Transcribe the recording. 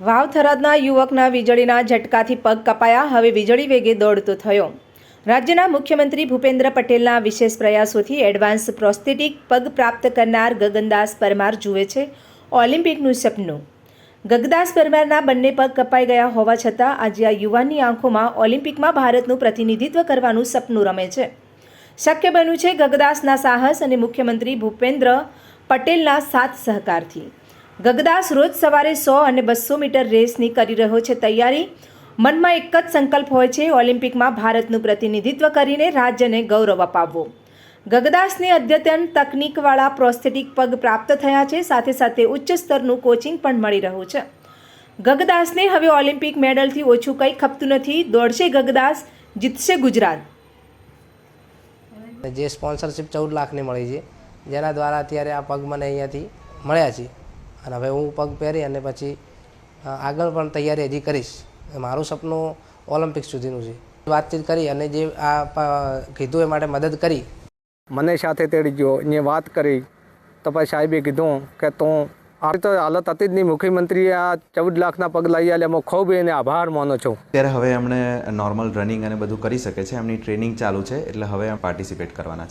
વાવ થરાદના યુવકના વીજળીના ઝટકાથી પગ કપાયા. હવે વીજળી વેગે દોડતો થયો. રાજ્યના મુખ્યમંત્રી ભૂપેન્દ્ર પટેલના વિશેષ પ્રયાસોથી એડવાન્સ પ્રોસ્થેટિક પગ પ્રાપ્ત કરનાર ગગનદાસ પરમાર જુએ છે ઓલિમ્પિકનું સપનું. ગગદાસ પરમારના બંને પગ કપાઈ ગયા હોવા છતાં આજે આ યુવાનની આંખોમાં ઓલિમ્પિકમાં ભારતનું પ્રતિનિધિત્વ કરવાનું સપનું રમે છે. શક્ય બન્યું છે ગગદાસના સાહસ અને મુખ્યમંત્રી ભૂપેન્દ્ર પટેલના સાથ સહકારથી. ગગદાસ રોજ સવારે સો અને બસો મીટર રેસની કરી રહ્યો છે તૈયારી. મનમાં એક જ સંકલ્પ હોય છે, ઓલિમ્પિકમાં ભારતનું પ્રતિનિધિત્વ કરીને રાજ્યને ગૌરવ અપાવવું. ગગદાસને અદ્યતન તકનીકવાળા પ્રોસ્થેટિક પગ પ્રાપ્ત થયા છે, સાથે સાથે ઉચ્ચ સ્તરનું કોચિંગ પણ મળી રહ્યું છે. ગગદાસને હવે ઓલિમ્પિક મેડલથી ઓછું કંઈ ખપતું નથી, દોડશે ગગદાસ, જીતશે ગુજરાત જે સ્પોન્સરશિપ ચૌદ લાખની મળી છે, જેના દ્વારા અત્યારે આ પગ મને અહીંયાથી મળ્યા છે. અને હવે હું પગ પહેરી અને પછી આગળ પણ તૈયારી હજી કરીશ. મારું સપનું ઓલિમ્પિક સુધીનું છે. વાતચીત કરી અને જે આ કીધું એ માટે મદદ કરી. મને સાથે તેડી ગયો. ને વાત કરી. તો પછી સાહેબે કીધું કે તું આ તો હાલત હતી જ નહીં. મુખ્યમંત્રીએ આ ચૌદ લાખના પગ લઈ આલે એમાં ખૂબ એને આભાર માનો છું. ત્યારે હવે એમણે નોર્મલ રનિંગ અને બધું કરી શકે છે. એમની ટ્રેનિંગ ચાલુ છે. એટલે હવે પાર્ટિસિપેટ કરવાના છે.